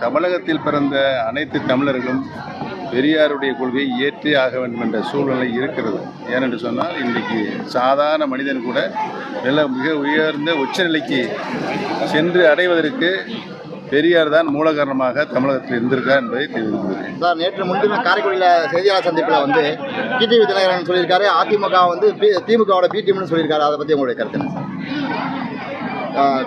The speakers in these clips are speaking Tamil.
தமிழகத்தில் பிறந்த அனைத்து தமிழர்களும் பெரியாருடைய கொள்கையை ஏற்றே ஆக வேண்டும் என்ற சூழ்நிலை இருக்கிறது. ஏனென்று சொன்னால் இன்றைக்கு சாதாரண மனிதன் கூட நல்ல மிக உயர்ந்த உச்சநிலைக்கு சென்று அடைவதற்கு பெரியார் தான் மூல காரணமாக தமிழகத்தில் இருந்திருக்கார் என்பதை தெரிவித்துள்ளேன் சார் நேற்று முன்பு காரைக்குடியில் செய்தியாளர் சந்திப்பில் வந்து டிடிவி தினகரன் சொல்லியிருக்காரு. அதிமுக வந்து பி- திமுகவோட பி டீம்னு சொல்லியிருக்காரு. அதை பற்றி உங்களுடைய கருத்து சார்?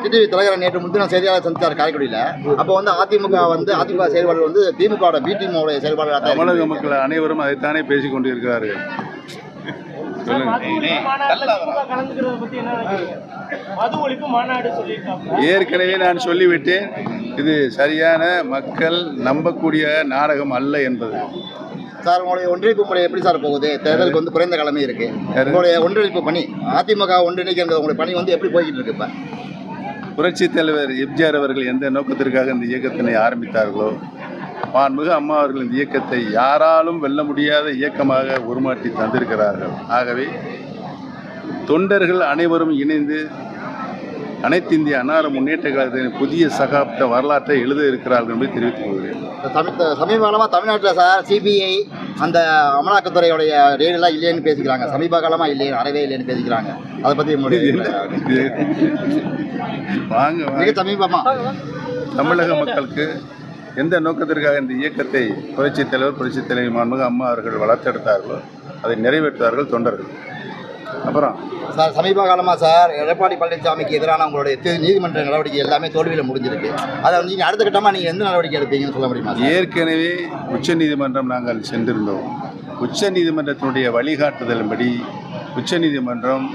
டிடிவி தினகரன் நேற்று முன்தினம் செய்தியாளர் சந்தித்தார் காரைக்குடியில். அப்போ வந்து அதிமுக வந்து அதிமுக செயல்பாடு வந்து திமுகவோட பி டீமோட செயல்பாடு தமிழக மக்கள் அனைவரும் அதைத்தானே பேசிக் கொண்டிருக்கிறார்கள். ஏற்கனவே நான் சொல்லிவிட்டேன். இது சரியான மக்கள் நம்பக்கூடிய நாடகம் அல்ல என்பது. சார் உங்களுடைய ஒன்றிணைப்பு முறை எப்படி சார் போகுது? தேர்தலுக்கு வந்து குறைந்த கிழமை இருக்கு? உங்களுடைய ஒன்றிணைப்பு பணி அதிமுக ஒன்றிணைக்கிற உங்களுடைய பணி வந்து எப்படி போய்கிட்டு இருக்கு இப்போ? புரட்சித் தலைவர் எம்ஜிஆர் அவர்கள் எந்த நோக்கத்திற்காக இந்த இயக்கத்தினை ஆரம்பித்தார்களோ மாண்புமிகு அம்மா அவர்கள் இந்த இயக்கத்தை யாராலும் வெல்ல முடியாத இயக்கமாக உருமாற்றி தந்திருக்கிறார்கள். ஆகவே தொண்டர்கள் அனைவரும் இணைந்து அனைத்து இந்திய அன்னார முன்னேற்ற கழகத்தின் புதிய சகாப்த வரலாற்றை எழுத இருக்கிறார்கள் என்பதை தெரிவித்துக் கொள்கிறேன். சமீப சமீப காலமாக தமிழ்நாட்டில் சார் சிபிஐ அந்த அமலாக்கத்துறையுடைய ரேடெல்லாம் இல்லைன்னு பேசிக்கிறாங்க. சமீப காலமாக இல்லையே அறவே இல்லைன்னு பேசிக்கிறாங்க. அதை பற்றி வாங்க வாங்க. மிக சமீபமாக தமிழக மக்களுக்கு எந்த நோக்கத்திற்காக இந்த இயக்கத்தை புரட்சித் தலைவர் புரட்சித் தலைவர் மாண்புமிகு அம்மா அவர்கள் வளர்த்தெடுத்தார்களோ அதை நிறைவேற்றுவார்கள் தொண்டர்கள். அப்புறம் சார் சமீப காலமாக சார் எடப்பாடி பழனிசாமிக்கு எதிரான உங்களுடைய நீதிமன்ற நடவடிக்கை எல்லாமே தோல்வியில் முடிஞ்சிருக்கு. அதை வந்து நீங்கள் அடுத்த கட்டமாக நீங்கள் எந்த நடவடிக்கை எடுப்பீங்கன்னு சொல்ல முடியுமா ஏற்கனவே உச்சநீதிமன்றம் நாங்கள் சென்றிருந்தோம். உச்சநீதிமன்றத்தினுடைய வழிகாட்டுதலின்படி உச்சநீதிமன்றம்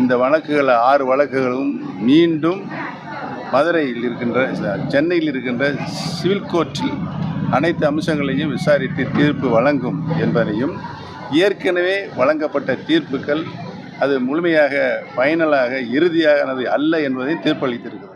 இந்த வழக்குகள் ஆறு வழக்குகளும் மீண்டும் மதுரையில் இருக்கின்ற சென்னையில் இருக்கின்ற சிவில் கோர்ட்டில் அனைத்து அம்சங்களையும் விசாரித்து தீர்ப்பு வழங்கும் என்பதையும் ஏற்கனவே வழங்கப்பட்ட தீர்ப்புகள் அது முழுமையாக ஃபைனலாக இறுதியானது அல்ல என்பதையும் தீர்ப்பளித்திருக்கிறது.